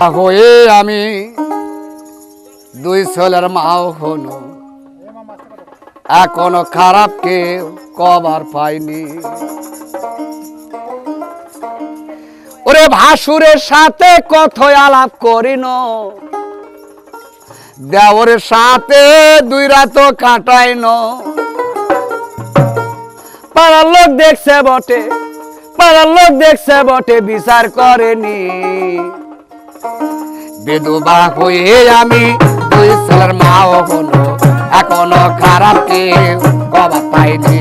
আমি দুই ছেলের মাও হনু। এখনও খারাপ কেউ কবার পাইনি। ওরে ভাসুরের সাথে কথ আলাপ করিন। দেওরের সাথে দুই রাত কাটাইন। পাড়ার লোক দেখছে বটে, পাড়ার লোক দেখছে বটে, বিচার করেনি। বেদুবা হয়ে আমি দুই ছেলের মাও হলো। এখনও খারাপ কেউ কবা পাইনি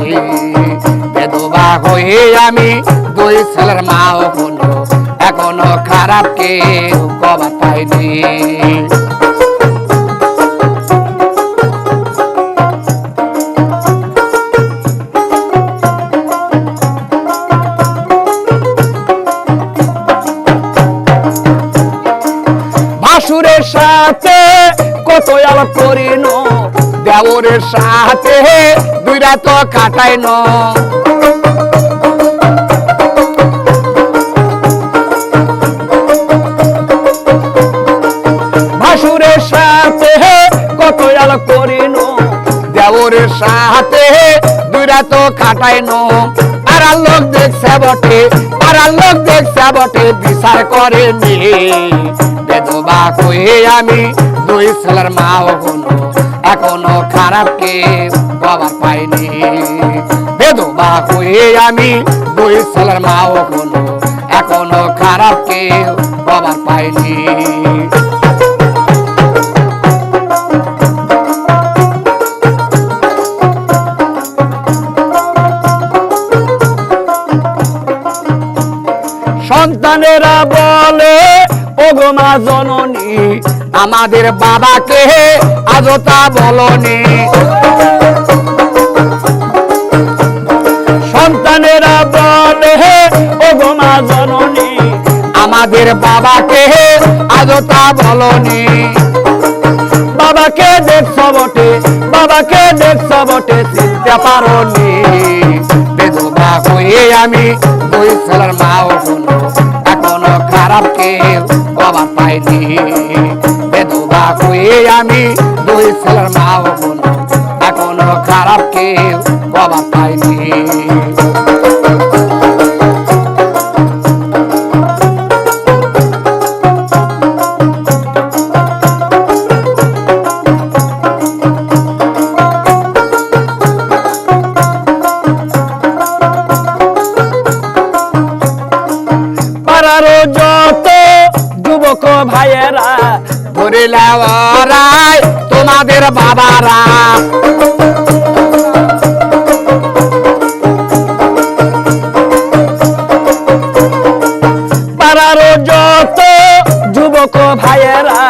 বিধবা হয়ে আমি দুই ছেলের মাও হলো। এখনও খারাপ কেউ কবা পাইনি ভাসুরের সাথে কত আলাপ করিন? দেওরের সাথে, দুই রাত কাটাইন। ভাসুরের সাথে কত আলাপ করিন? দেওরের সাথে, দুই রাত কাটাইন। পাড়ার লোক দেখছে বটে, পাড়ার লোক দেখছে বটে, বিচার করেনি বেদবা হয়ে আমি, দুই ছেলের মাও হলো এখনও খারাপ কে বাবা পাইনি। বেদবা হয়ে আমি, দুই ছেলের মাও হলো এখনও খারাপ কে বাবা পাইনি। সন্তানেরা বলে, ওগো মা জননী, আমাদের বাবাকে আজও তা বলনি। সন্তানেরা বলে, ওগো মা জননী, আমাদের বাবাকে আজও তা বলনি। বাবাকে দেখছ বটে, বাবাকে দেখছ বটে, চিনতে পারনি। বেদবা হয়ে আমি দুই ছেলের খারাপ কেউ পাইনি বেদবা হয়ে আমি দুই ছেলের হলো এখনও খারাপ কেউ বাবা পাইনি ধরে তোমাদের বাবারা। পাড়ার যত যুবক ভাইয়েরা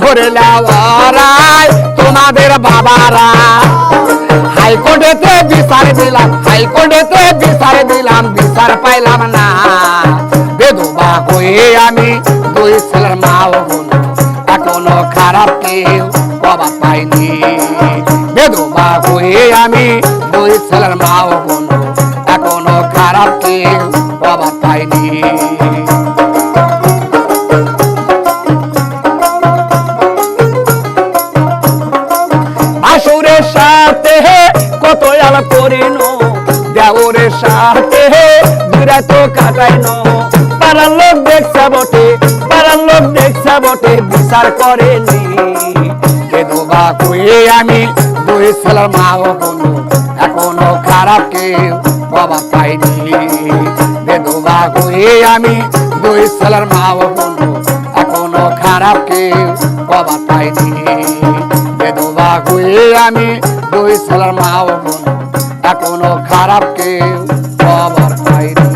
ধরে লাওয়ারাই তোমাদের বাবারা। হাইকোর্টেতে বিচার দিলাম, হাইকোর্টেতে বিচার দিলাম, বিচার পাইলাম না। বেদবা হয়ে আমি দুই ছেলের এখনও খারাপ কেউ বাবা পাইনি। বেদবা হয়ে আমি দুই ছেলের মাও হলো এখনও খারাপ বাবা পাইনি। আসুরের সাথে কত আলাপ করিন। দেওরের সাথে দূরা তো কাটাইন। পাড়ার লোক দেখছে বটে, পাড়ার লোক দেখছে বটে বিচার করেনি কেদবা কয়ে আমি দুই ছেলের মা হলো এখনও খারাপ কেউ বাবা পাইনি বেদবা হয়ে আমি দুই ছেলের মা হলো এখনও খারাপ কেউ বাবা পাইনি বেদবা হয়ে আমি দুই ছেলের মা হলো এখনও খারাপ কেউ বাবার পাইনি